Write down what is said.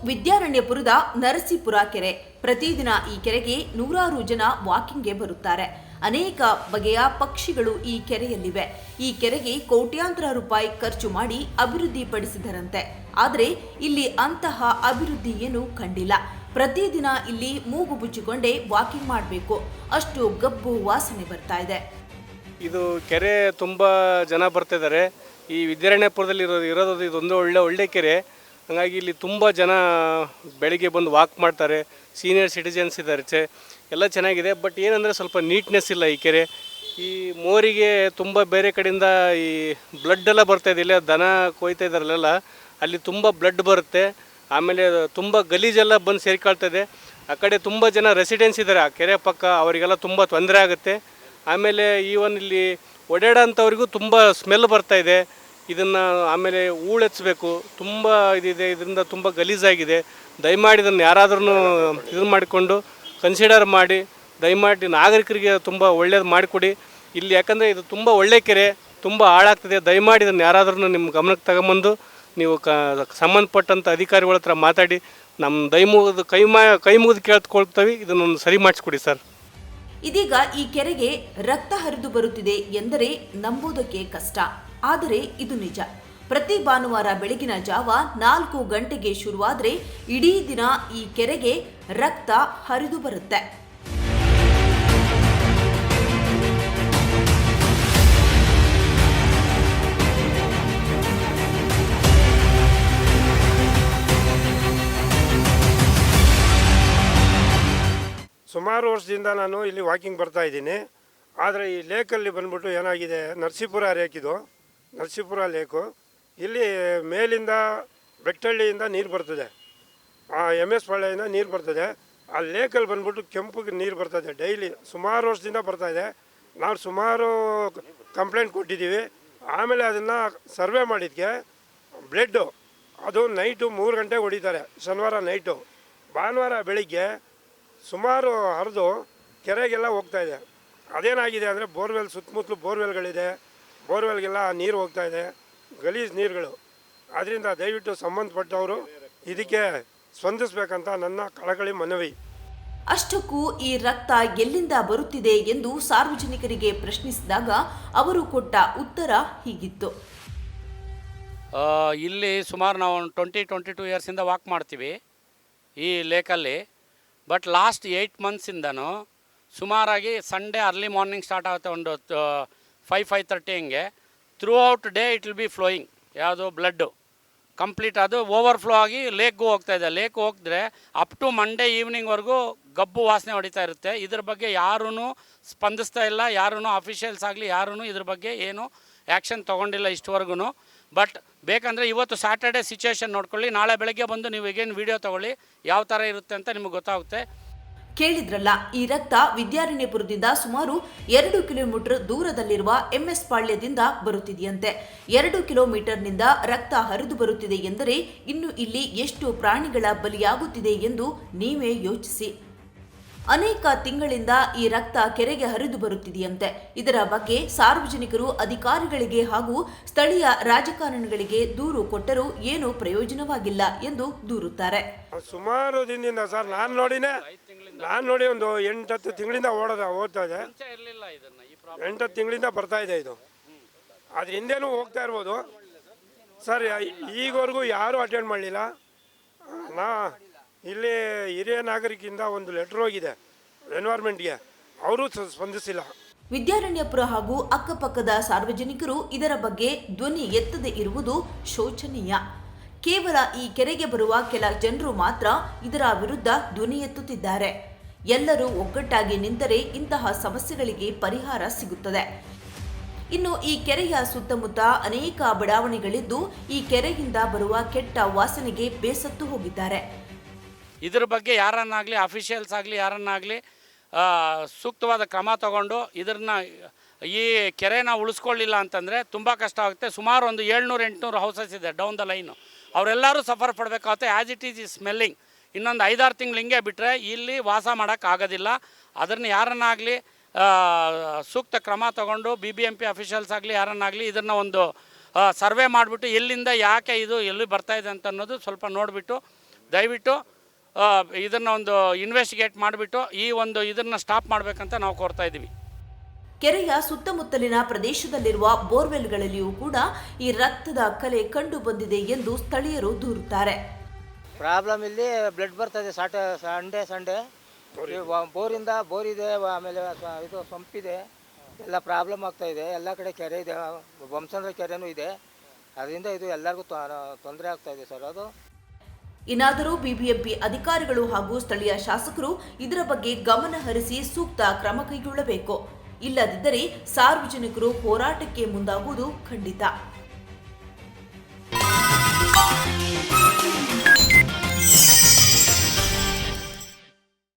ಶ್ರೀರಂಗಪುರದ ನರಸೀಪುರ ಕೆರೆ. ಪ್ರತಿದಿನ ಈ ಕೆರೆಗೆ ನೂರಾರು ಜನ ವಾಕಿಂಗ್ಗೆ ಬರುತ್ತಾರೆ. ಅನೇಕ ಬಗೆಯ ಪಕ್ಷಿಗಳು ಈ ಕೆರೆಯಲ್ಲಿವೆ. ಈ ಕೆರೆಗೆ ಕೋಟ್ಯಾಂತರ ರೂಪಾಯಿ ಖರ್ಚು ಮಾಡಿ ಅಭಿವೃದ್ಧಿಪಡಿಸಿದರಂತೆ. ಆದರೆ ಇಲ್ಲಿ ಅಂತಹ ಅಭಿವೃದ್ಧಿ ಏನು ಕಂಡಿಲ್ಲ. ಪ್ರತಿದಿನ ಇಲ್ಲಿ ಮೂಗು ಬುಚ್ಚಿಕೊಂಡೇ ವಾಕಿಂಗ್ ಮಾಡಬೇಕು. ಅಷ್ಟು ಗಬ್ಬು ವಾಸನೆ ಬರ್ತಾ ಇದೆ. ಇದು ಕೆರೆ ತುಂಬ ಜನ ಬರ್ತಿದ್ದಾರೆ. ಈ ವಿದ್ಯಾರಣ್ಯಪುರದಲ್ಲಿ ಇರೋದು ಇರೋದು ಇದೊಂದು ಒಳ್ಳೆ ಒಳ್ಳೆ ಕೆರೆ. ಹಾಗಾಗಿ ಇಲ್ಲಿ ತುಂಬ ಜನ ಬೆಳಿಗ್ಗೆ ಬಂದು ವಾಕ್ ಮಾಡ್ತಾರೆ ಸೀನಿಯರ್ ಸಿಟಿಜನ್ಸ್ ಇದ್ದಾರೆ ಚೆ, ಎಲ್ಲ ಚೆನ್ನಾಗಿದೆ. ಬಟ್ ಏನಂದರೆ ಸ್ವಲ್ಪ ನೀಟ್ನೆಸ್ ಇಲ್ಲ ಈ ಕೆರೆ. ಈ ಮೋರಿಗೆ ತುಂಬ ಬೇರೆ ಕಡೆಯಿಂದ ಈ ಬ್ಲಡ್ ಎಲ್ಲ ಬರ್ತಾ ಇದೆ. ಇಲ್ಲ ದನ ಕೊಯ್ತಾ ಇದ್ದಾರಲ್ಲೆಲ್ಲ, ಅಲ್ಲಿ ತುಂಬ ಬ್ಲಡ್ ಬರುತ್ತೆ. ಆಮೇಲೆ ತುಂಬ ಗಲೀಜೆಲ್ಲ ಬಂದು ಸೇರಿಕೊಳ್ತಾಯಿದೆ ಆ ಕಡೆ ತುಂಬ ಜನ ರೆಸಿಡೆನ್ಸ್ ಇದ್ದಾರೆ. ಆ ಕೆರೆ ಪಕ್ಕ ಅವರಿಗೆಲ್ಲ ತುಂಬ ತೊಂದರೆ ಆಗುತ್ತೆ. ಆಮೇಲೆ ಈವನ್ ಇಲ್ಲಿ ಓಡಾಡೋಂಥವ್ರಿಗೂ ತುಂಬ ಸ್ಮೆಲ್ ಬರ್ತಾಯಿದೆ ಇದನ್ನು ಆಮೇಲೆ ಹೂಳೆಚ್ಚಬೇಕು ತುಂಬ ಇದಿದೆ, ಇದರಿಂದ ತುಂಬ ಗಲೀಜಾಗಿದೆ. ದಯಮಾಡಿ ಇದನ್ನು ಯಾರಾದ್ರೂ ಇದನ್ನು ಮಾಡಿಕೊಂಡು ಕನ್ಸಿಡರ್ ಮಾಡಿ, ದಯಮಾಡಿ ನಾಗರಿಕರಿಗೆ ತುಂಬ ಒಳ್ಳೇದು ಮಾಡಿಕೊಡಿ. ಇಲ್ಲಿ ಯಾಕಂದರೆ ಇದು ತುಂಬ ಒಳ್ಳೆ ಕೆರೆ, ತುಂಬ ಹಾಳಾಗ್ತಿದೆ. ದಯಮಾಡಿ ಇದನ್ನು ಯಾರಾದ್ರೂ ನಿಮ್ಮ ಗಮನಕ್ಕೆ ತಗೊಂಬಂದು, ನೀವು ಕ ಸಂಬಂಧಪಟ್ಟಂಥ ಅಧಿಕಾರಿಗಳ ಹತ್ರ ಮಾತಾಡಿ. ನಮ್ಮ ದೈ ಮುಗಿದು ಕೈ ಮಾ, ಕೈ ಮುಗಿದು ಕೇಳ್ಕೊಳ್ತೀವಿ. ಇದನ್ನೊಂದು ಸರಿ ಮಾಡಿಸ್ಕೊಡಿ ಸರ್. ಇದೀಗ ಈ ಕೆರೆಗೆ ರಕ್ತ ಹರಿದು ಬರುತ್ತಿದೆ ಎಂದರೆ ನಂಬುವುದಕ್ಕೆ ಕಷ್ಟ. ಆದರೆ ಇದು ನಿಜ. ಪ್ರತಿ ಭಾನುವಾರ ಬೆಳಗಿನ ಜಾವ ನಾಲ್ಕು ಗಂಟೆಗೆ ಶುರುವಾದರೆ ಇಡೀ ದಿನ ಈ ಕೆರೆಗೆ ರಕ್ತ ಹರಿದು ಬರುತ್ತೆ. ಸುಮಾರು ವರ್ಷದಿಂದ ನಾನು ಇಲ್ಲಿ ವಾಕಿಂಗ್ ಬರ್ತಾ ಇದ್ದೀನಿ. ಆದರೆ ಈ ಲೇಕಲ್ಲಿ ಬಂದ್ಬಿಟ್ಟು ಏನಾಗಿದೆ? ನರಸೀಪುರ ಇದು. ನರಸೀಪುರ ಲೇಕು. ಇಲ್ಲಿ ಮೇಲಿಂದ ಬೆಟ್ಟಳ್ಳಿಯಿಂದ ನೀರು ಬರ್ತದೆ. ಆ ಎಂ ಎಸ್ ಪಾಳ್ಯದಿಂದ ನೀರು ಬರ್ತದೆ. ಆ ಲೇಕಲ್ಲಿ ಬಂದ್ಬಿಟ್ಟು ಕೆಂಪಿಗೆ ನೀರು ಬರ್ತದೆ. ಡೈಲಿ ಸುಮಾರು ವರ್ಷದಿಂದ ಬರ್ತಾಯಿದೆ ನಾವು ಸುಮಾರು ಕಂಪ್ಲೇಂಟ್ ಕೊಟ್ಟಿದ್ದೀವಿ. ಆಮೇಲೆ ಅದನ್ನು ಸರ್ವೆ ಮಾಡಿದ್ಕೆ ಬ್ಲಡ್ಡು. ಅದು ನೈಟು ಮೂರು ಗಂಟೆಗೆ ಹೊಡಿತಾರೆ. ಶನಿವಾರ ನೈಟು. ಭಾನುವಾರ ಬೆಳಿಗ್ಗೆ ಸುಮಾರು ಹರಿದು ಕೆರೆಗೆಲ್ಲ ಹೋಗ್ತಾಯಿದೆ ಅದೇನಾಗಿದೆ ಅಂದರೆ ಬೋರ್ವೆಲ್ ಸುತ್ತಮುತ್ತಲು ಬೋರ್ವೆಲ್ಗಳಿದೆ. ಬೋರ್ವೆಲ್ಗೆಲ್ಲ ನೀರು ಹೋಗ್ತಾ ಇದೆ ಗಲೀಜು ನೀರುಗಳು. ಅದರಿಂದ ದಯವಿಟ್ಟು ಸಂಬಂಧಪಟ್ಟವರು ಇದಕ್ಕೆ ಸ್ಪಂದಿಸಬೇಕಂತ ನನ್ನ ಕಳಕಳಿ ಮನವಿ. ಅಷ್ಟಕ್ಕೂ ಈ ರಕ್ತ ಎಲ್ಲಿಂದ ಬರುತ್ತಿದೆ ಎಂದು ಸಾರ್ವಜನಿಕರಿಗೆ ಪ್ರಶ್ನಿಸಿದಾಗ ಅವರು ಕೊಟ್ಟ ಉತ್ತರ ಹೀಗಿತ್ತು. ಆ, ಇಲ್ಲಿ ಸುಮಾರು ನಾವು ಒಂದು ಟ್ವೆಂಟಿ ಟ್ವೆಂಟಿ ಟೂ ಇಯರ್ಸಿಂದ ವಾಕ್ ಮಾಡ್ತೀವಿ ಈ ಲೇಕಲ್ಲಿ. ಬಟ್ ಲಾಸ್ಟ್ ಏಯ್ಟ್ ಮಂತ್ಸಿಂದನೂ ಸುಮಾರಾಗಿ ಸಂಡೇ ಅರ್ಲಿ ಮಾರ್ನಿಂಗ್ ಸ್ಟಾರ್ಟ್ ಆಗುತ್ತೆ ಒಂದು ಫೈವ್ ಫೈವ್ ತರ್ಟಿ ಹಿಂಗೆ throughout day it will be flowing ಯಾವುದು ಬ್ಲಡ್ಡು ಕಂಪ್ಲೀಟ್ ಅದು ಓವರ್ಫ್ಲೋ ಆಗಿ ಲೇಕ್ಗೂ ಹೋಗ್ತಾ ಇದೆ. ಲೇಕ್ ಹೋಗಿದ್ರೆ ಅಪ್ ಟು ಮಂಡೇ ಈವ್ನಿಂಗ್ವರೆಗೂ ಗಬ್ಬು ವಾಸನೆ ಹೊಡಿತಾ ಇರುತ್ತೆ. ಇದ್ರ ಬಗ್ಗೆ ಯಾರೂ ಸ್ಪಂದಿಸ್ತಾ ಇಲ್ಲ ಯಾರೂ ಅಫಿಷಿಯಲ್ಸ್ ಆಗಲಿ ಯಾರೂ ಇದ್ರ ಬಗ್ಗೆ ಏನು ಆ್ಯಕ್ಷನ್ ತೊಗೊಂಡಿಲ್ಲ ಇಷ್ಟವರೆಗೂ ಬಟ್ ಬೇಕಂದರೆ ಇವತ್ತು ಸ್ಯಾಟರ್ಡೆ ಸಿಚುವೇಶನ್ ನೋಡ್ಕೊಳ್ಳಿ. ನಾಳೆ ಬೆಳಗ್ಗೆ ಬಂದು ನೀವು ಈಗೇನು ವೀಡಿಯೋ ತೊಗೊಳ್ಳಿ. ಯಾವ ಥರ ಇರುತ್ತೆ ಅಂತ ನಿಮಗೆ ಗೊತ್ತಾಗುತ್ತೆ. ಕೇಳಿದ್ರಲ್ಲ, ಈ ರಕ್ತ ವಿದ್ಯಾರಣ್ಯಪುರದಿಂದ ಸುಮಾರು ಎರಡು ಕಿಲೋಮೀಟರ್ ದೂರದಲ್ಲಿರುವ ಎಂಎಸ್ ಪಾಳ್ಯದಿಂದ ಬರುತ್ತಿದೆಯಂತೆ. ಎರಡು ಕಿಲೋಮೀಟರ್ನಿಂದ ರಕ್ತ ಹರಿದು ಬರುತ್ತಿದೆ ಎಂದರೆ ಇನ್ನು ಇಲ್ಲಿ ಎಷ್ಟು ಪ್ರಾಣಿಗಳ ಬಲಿಯಾಗುತ್ತಿದೆ ಎಂದು ನೀವೇ ಯೋಚಿಸಿ. ಅನೇಕ ತಿಂಗಳಿಂದ ಈ ರಕ್ತ ಕೆರೆಗೆ ಹರಿದು ಬರುತ್ತಿದೆಯಂತೆ. ಇದರ ಬಗ್ಗೆ ಸಾರ್ವಜನಿಕರು, ಅಧಿಕಾರಿಗಳಿಗೆ ಹಾಗೂ ಸ್ಥಳೀಯ ರಾಜಕಾರಣಿಗಳಿಗೆ ದೂರು ಕೊಟ್ಟರೂ ಏನೂ ಪ್ರಯೋಜನವಾಗಿಲ್ಲ ಎಂದು ದೂರುತ್ತಾರೆ. ಸುಮಾರು ದಿನದಿಂದ ಸರ್, ನಾನು ನೋಡಿನೇ ನಾನು ನೋಡಿ ಒಂದು ಎಂಟತ್ತು ತಿಂಗಳಿಂದ ಓಡೋದ ಓದ್ತಾ ಇದೆ. ಇರಲಿಲ್ಲ ಹತ್ತು ಈ ಎಂಟತ್ತು ತಿಂಗಳಿಂದ ಬರ್ತಾ ಇದೆ ಇದು. ಅದ್ರ ಹಿಂದೆನೂ ಹೋಗ್ತಾ ಇರ್ಬೋದು. ಸರ್ ಈಗವರೆಗೂ ಯಾರೂ ಅಟೆಂಡ್ ಮಾಡಲಿಲ್ಲ. ನಾ ಇಲ್ಲಿ ಹಿರಿಯ ನಾಗರಿಕಿಂದ ಒಂದು ಲೆಟ್ರ್ ಹೋಗಿದೆ ಎನ್ವೈರ್ಮೆಂಟ್ಗೆ ಅವರು ಸ್ಪಂದಿಸಿಲ್ಲ. ವಿದ್ಯಾರಣ್ಯಪುರ ಹಾಗೂ ಅಕ್ಕಪಕ್ಕದ ಸಾರ್ವಜನಿಕರು ಇದರ ಬಗ್ಗೆ ಧ್ವನಿ ಎತ್ತದೆ ಇರುವುದು ಶೋಚನೀಯ. ಕೇವಲ ಈ ಕೆರೆಗೆ ಬರುವ ಕೆಲ ಜನರು ಮಾತ್ರ ಇದರ ವಿರುದ್ಧ ಧ್ವನಿ ಎತ್ತುತ್ತಿದ್ದಾರೆ. ಎಲ್ಲರೂ ಒಗ್ಗಟ್ಟಾಗಿ ನಿಂತರೆ ಇಂತಹ ಸಮಸ್ಯೆಗಳಿಗೆ ಪರಿಹಾರ ಸಿಗುತ್ತದೆ. ಇನ್ನು ಈ ಕೆರೆಯ ಸುತ್ತಮುತ್ತ ಅನೇಕ ಬಡಾವಣೆಗಳಿದ್ದು, ಈ ಕೆರೆಯಿಂದ ಬರುವ ಕೆಟ್ಟ ವಾಸನೆಗೆ ಬೇಸತ್ತು ಹೋಗಿದ್ದಾರೆ. ಇದರ ಬಗ್ಗೆ ಯಾರನ್ನಾಗಲಿ ಅಫಿಷಿಯಲ್ಸ್ ಆಗಲಿ, ಯಾರನ್ನಾಗಲಿ ಸೂಕ್ತವಾದ ಕ್ರಮ ತಗೊಂಡು ಇದನ್ನ ಈ ಕೆರೆನ ಉಳಿಸ್ಕೊಳ್ಳಿಲ್ಲ ಅಂತಂದರೆ ತುಂಬ ಕಷ್ಟ ಆಗುತ್ತೆ. ಸುಮಾರು ಒಂದು ಏಳ್ನೂರು ಎಂಟುನೂರು ಹೌಸಸ್ ಇದೆ ಡೌನ್ ದ ಲೈನು ಅವರೆಲ್ಲರೂ ಸಫರ್ ಪಡಬೇಕಾಗುತ್ತೆ ಆ್ಯಸ್ ಇಟ್ ಈಸ್ ಈ ಸ್ಮೆಲ್ಲಿಂಗ್ ಇನ್ನೊಂದು ಐದಾರು ತಿಂಗಳು ಹಿಂಗೆ ಬಿಟ್ಟರೆ ಇಲ್ಲಿ ವಾಸ ಮಾಡೋಕ್ಕಾಗೋದಿಲ್ಲ ಅದನ್ನು ಯಾರನ್ನಾಗಲಿ ಸೂಕ್ತ ಕ್ರಮ ತಗೊಂಡು B B M P officials ಆಗಲಿ ಯಾರನ್ನಾಗಲಿ ಇದನ್ನು ಒಂದು ಸರ್ವೆ ಮಾಡಿಬಿಟ್ಟು ಎಲ್ಲಿಂದ ಯಾಕೆ ಇದು ಎಲ್ಲಿ ಬರ್ತಾ ಇದೆ ಅಂತ ಅನ್ನೋದು ಸ್ವಲ್ಪ ನೋಡಿಬಿಟ್ಟು, ದಯವಿಟ್ಟು ಇದನ್ನು ಒಂದು ಇನ್ವೆಸ್ಟಿಗೇಟ್ ಮಾಡಿಬಿಟ್ಟು ಈ ಒಂದು ಇದನ್ನು ಸ್ಟಾಪ್ ಮಾಡಬೇಕಂತ ನಾವು ಕೋರ್ತಾ ಇದ್ದೀವಿ. ಕೆರೆಯ ಸುತ್ತಮುತ್ತಲಿನ ಪ್ರದೇಶದಲ್ಲಿರುವ ಬೋರ್ವೆಲ್ಗಳಲ್ಲಿಯೂ ಕೂಡ ಈ ರಕ್ತದ ಕಲೆ ಕಂಡು ಬಂದಿದೆ ಎಂದು ಸ್ಥಳೀಯರು ದೂರುತ್ತಾರೆ. ಪ್ರಾಬ್ಲಮ್ ಇಲ್ಲಿ ಬ್ಲಡ್ ಬರ್ತದೆ ಸಾಟ ಸಂಡೇ ಸಂಡೇ. ಬೋರಿಂದ ಬೋರ್ ಇದೆ ಆಮೇಲೆ ಇದು ಇದು. ಸಂಪಿದೆ ಎಲ್ಲ ಪ್ರಾಬ್ಲಮ್ ಆಗ್ತಾ ಇದೆ. ಎಲ್ಲ ಕಡೆ ಕೆರೆ ಇದೆ. ಬೊಮ್ಸಂದ್ರ ಕೆರೆನೂ ಇದೆ. ಅದರಿಂದ ಇದು ಎಲ್ಲರಿಗೂ ತೊಂದರೆ ಆಗ್ತಾ ಇದೆ ಸರ್ ಅದು. ಇನ್ನಾದರೂ ಬಿಬಿಎಂಪಿ ಅಧಿಕಾರಿಗಳು ಹಾಗೂ ಸ್ಥಳೀಯ ಶಾಸಕರು ಇದರ ಬಗ್ಗೆ ಗಮನ ಹರಿಸಿ ಸೂಕ್ತ ಕ್ರಮ ಕೈಗೊಳ್ಳಬೇಕು. ಇಲ್ಲದಿದ್ದರೆ ಸಾರ್ವಜನಿಕರು ಹೋರಾಟಕ್ಕೆ ಮುಂದಾಗುವುದು ಖಂಡಿತ.